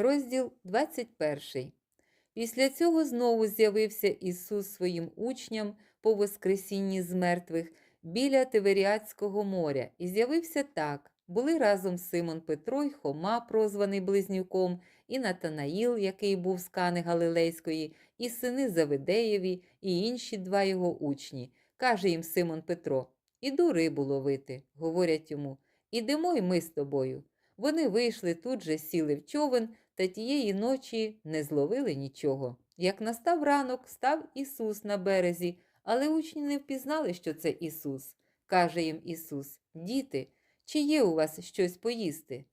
Розділ 21. Після цього знову з'явився Ісус своїм учням по Воскресінні з мертвих біля Тиверіадського моря, і з'явився так. Були разом Симон Петро й Хома, прозваний Близнюком, і Натанаїл, який був з Кани Галилейської, і сини Завидеєві, і інші два його учні. Каже їм Симон Петро: Іду рибу ловити. Говорять йому, ідемо й ми з тобою. Вони вийшли тут же, сіли в човен, та тієї ночі не зловили нічого. Як настав ранок, став Ісус на березі, але учні не впізнали, що це Ісус. Каже їм Ісус: Діти, чи є у вас щось поїсти?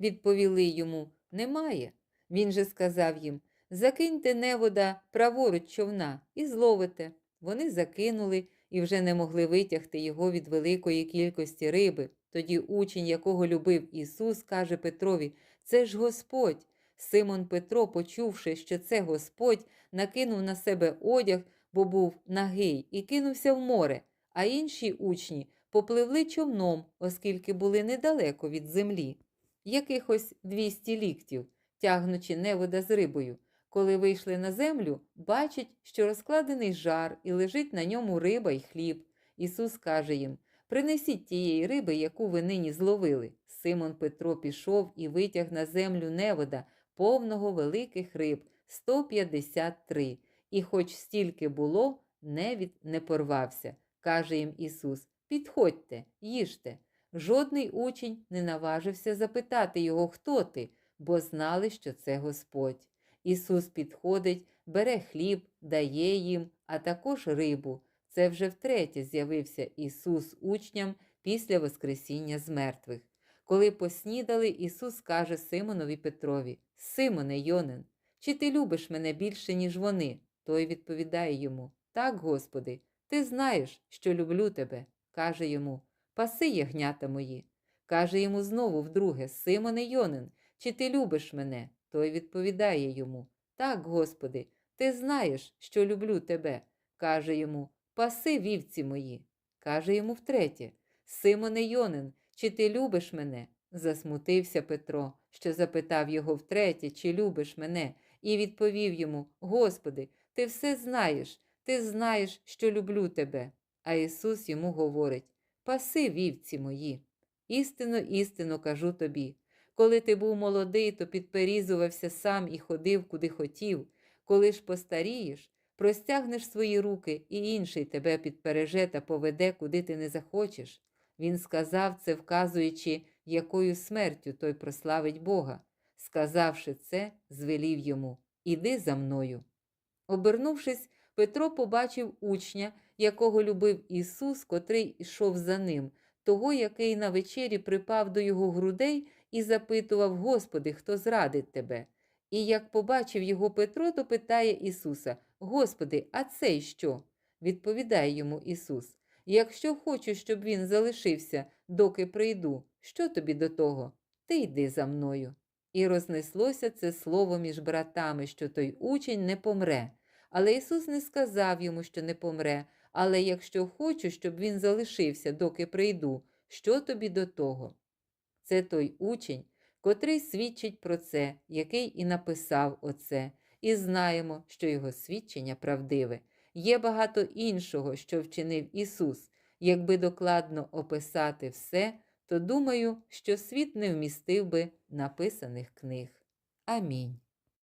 Відповіли йому Немає. Він же сказав їм Закиньте невода праворуч човна і зловите. Вони закинули і вже не могли витягти його від великої кількості риби. Тоді учень, якого любив Ісус, каже Петрові: Це ж Господь. Симон Петро, почувши, що це Господь, накинув на себе одяг, бо був нагий, і кинувся в море, а інші учні попливли човном, оскільки були недалеко від землі, якихось 200 ліктів, тягнучи невода з рибою. Коли вийшли на землю, бачать, що розкладений жар і лежить на ньому риба й хліб. Ісус каже їм: Принесіть тієї риби, яку ви нині зловили. Симон Петро пішов і витяг на землю невода, повного великих риб 153, і хоч стільки було, невід не порвався. Каже їм Ісус: Підходьте, їжте. Жодний учень не наважився запитати його, хто ти, бо знали, що це Господь. Ісус підходить, бере хліб, дає їм, а також рибу. Це вже втретє з'явився Ісус учням після Воскресіння з мертвих. Коли поснідали, Ісус каже Симонові Петрові: Симоне Йонин, чи ти любиш мене більше, ніж вони? Той відповідає йому: Так, Господи, ти знаєш, що люблю тебе. каже йому: Паси ягнята мої. Каже йому знову вдруге: Симоне Йонин, чи ти любиш мене? Той відповідає йому: Так, Господи, ти знаєш, що люблю тебе. каже йому: Паси вівці мої. Каже йому втретє: Симоне Йонин, чи ти любиш мене? Засмутився Петро, що запитав його втретє, чи любиш мене, і відповів йому: Господи, ти все знаєш, ти знаєш, що люблю тебе. А Ісус йому говорить: Паси вівці мої. Істинно, істинно кажу тобі. Коли ти був молодий, то підперізувався сам і ходив, куди хотів. Коли ж постарієш, простягнеш свої руки, і інший тебе підпереже та поведе, куди ти не захочеш. Він сказав це, вказуючи, якою смертю той прославить Бога. Сказавши це, звелів йому Іди за мною. Обернувшись, Петро побачив учня, якого любив Ісус, котрий йшов за ним, того, який на вечері припав до його грудей і запитував Господи, хто зрадить тебе. І як побачив його Петро, то питає Ісуса: Господи, а цей що? Відповідає йому Ісус: Якщо хочеш, щоб він залишився, доки прийду, що тобі до того? Ти йди за мною. І рознеслося це слово між братами, що той учень не помре. Але Ісус не сказав йому, що не помре, але якщо хочу, щоб він залишився, доки прийду, що тобі до того? Це той учень, котрий свідчить про це, який і написав оце, і знаємо, що його свідчення правдиве. Є багато іншого, що вчинив Ісус. Якби докладно описати все, то думаю, що світ не вмістив би написаних книг. Амінь.